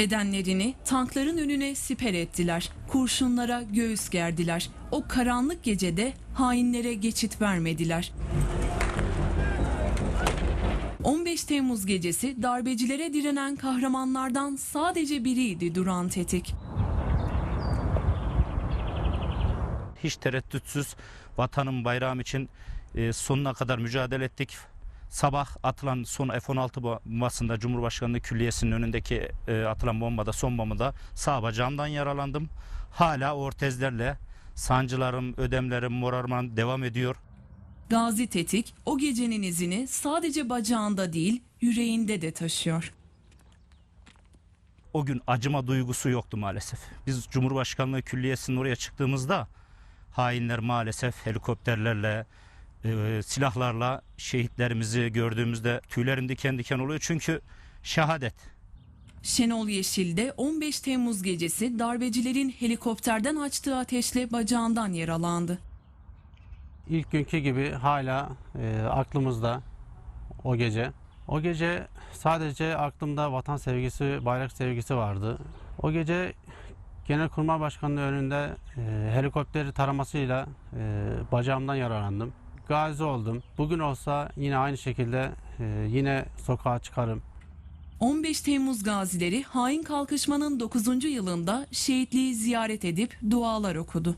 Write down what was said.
Bedenlerini tankların önüne siper ettiler. Kurşunlara göğüs gerdiler. O karanlık gecede hainlere geçit vermediler. 15 Temmuz gecesi darbecilere direnen kahramanlardan sadece biriydi Duran Tetik. hiç tereddütsüz vatanım bayrağım için e, sonuna kadar mücadele ettik. Sabah atılan son F-16 bombasında Cumhurbaşkanlığı Külliyesi'nin önündeki e, atılan bombada son bombada sağ bacağımdan yaralandım. Hala ortezlerle sancılarım, ödemlerim, morarmam devam ediyor. Gazi Tetik o gecenin izini sadece bacağında değil yüreğinde de taşıyor. O gün acıma duygusu yoktu maalesef. Biz Cumhurbaşkanlığı Külliyesi'nin oraya çıktığımızda hainler maalesef helikopterlerle, e, silahlarla şehitlerimizi gördüğümüzde tüylerim diken diken oluyor. Çünkü şehadet. Şenol Yeşil'de 15 Temmuz gecesi darbecilerin helikopterden açtığı ateşle bacağından yaralandı. İlk günkü gibi hala e, aklımızda o gece. O gece sadece aklımda vatan sevgisi, bayrak sevgisi vardı. O gece Genelkurmay Başkanlığı önünde e, helikopteri taramasıyla e, bacağımdan yaralandım. Gazi oldum. Bugün olsa yine aynı şekilde e, yine sokağa çıkarım. 15 Temmuz gazileri hain kalkışmanın 9. yılında şehitliği ziyaret edip dualar okudu.